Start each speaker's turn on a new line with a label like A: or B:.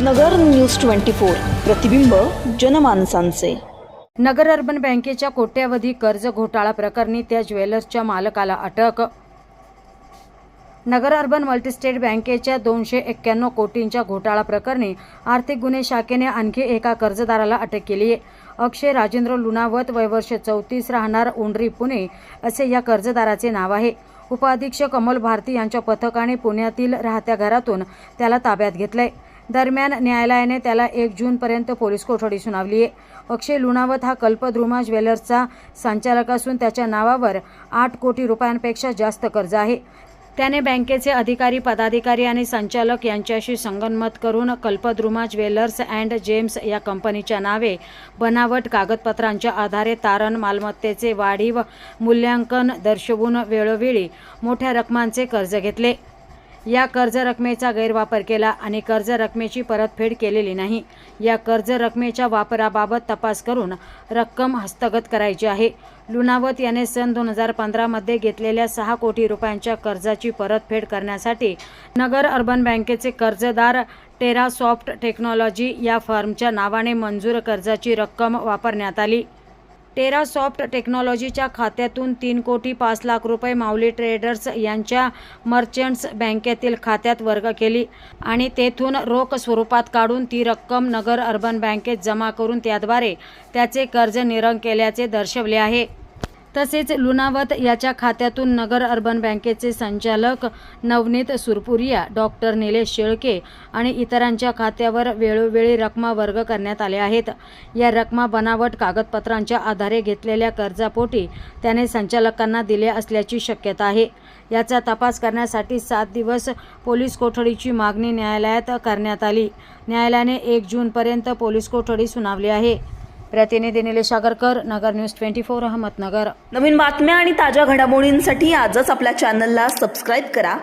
A: नगर news twenty four. प्रतिबिंब जनमानसांचे.
B: नगर urban बँकेच्या कोट्यावधी कर्ज घोटाळा प्रकरणी त्या ज्वेलर्सच्या मालकाला अटक. नगर अर्बन मल्टीस्टेट बँकेच्या दोनशे एक्क्याण्णव कोटींच्या घोटाळा प्रकरणी आर्थिक गुन्हे शाखेने आणखी एका कर्जदाराला अटक केली आहे अक्षय राजेंद्र लुणावत वयवर्ष चौतीस राहणार उंडरी पुणे असे या कर्जदाराचे नाव आहे. उपाधीक्षक अमल भारती यांच्या पथकाने पुण्यातील राहत्या घरातून त्याला ताब्यात घेतलंय. दरम्यान न्यायालयाने त्याला एक जूनपर्यंत पोलीस कोठडी सुनावली आहे. अक्षय लुणावत हा कल्पद्रुमा ज्वेलर्सचा संचालक असून त्याच्या नावावर आठ कोटी रुपयांपेक्षा जास्त कर्ज आहे. त्याने बँकेचे अधिकारी पदाधिकारी आणि संचालक यांच्याशी संगनमत करून कल्पद्रुमा ज्वेलर्स अँड जेम्स या कंपनीच्या नावे बनावट कागदपत्रांच्या आधारे तारण मालमत्तेचे वाढीव मूल्यांकन दर्शवून वेळोवेळी मोठ्या रकमांचे कर्ज घेतले. या कर्ज रकमेचा गैरवापर केला आणि कर्ज रकमेची परतफेड केलेली नाही. या कर्ज रकमेच्या वापराबाबत तपास करून रक्कम हस्तगत करायची आहे. लुणावत याने सन दोन हजार पंधरामध्ये घेतलेल्या सहा कोटी रुपयांच्या कर्जाची परतफेड करण्यासाठी नगर अर्बन बँकेचे कर्जदार टेरासॉफ्ट टेक्नॉलॉजी या फर्मच्या नावाने मंजूर कर्जाची रक्कम वापरण्यात आली. टेरासॉफ्ट टेक्नॉलॉजीच्या खात्यातून तीन कोटी पाच लाख रुपये माऊली ट्रेडर्स यांच्या मर्चंट्स बँकेतील खात्यात वर्ग केली आणि तेथून रोख स्वरूपात काढून ती रक्कम नगर अर्बन बँकेत जमा करून त्याद्वारे त्याचे कर्ज निरंग केल्याचे दर्शवले आहे. तसेच लुणावत याच्या खात्यातून नगर अर्बन बँकेचे संचालक नवनीत सुरपुरिया डॉक्टर निलेश शेळके आणि इतरांच्या खात्यावर वेळोवेळी रकमा वर्ग करण्यात आल्या आहेत. या रकमा बनावट कागदपत्रांच्या आधारे घेतलेल्या कर्जापोटी त्याने संचालकांना दिल्या असल्याची शक्यता आहे. याचा तपास करण्यासाठी सात दिवस पोलीस कोठडीची मागणी न्यायालयात करण्यात आली. न्यायालयाने एक जूनपर्यंत पोलीस कोठडी सुनावली आहे. प्रतिनिधी Nilesh Agarkar Nagar news twenty four Ahmednagar.
A: नवीन बातम्या आणि ताज्या घडामोडींसाठी आजच आपल्या चॅनलला सबस्क्राईब करा.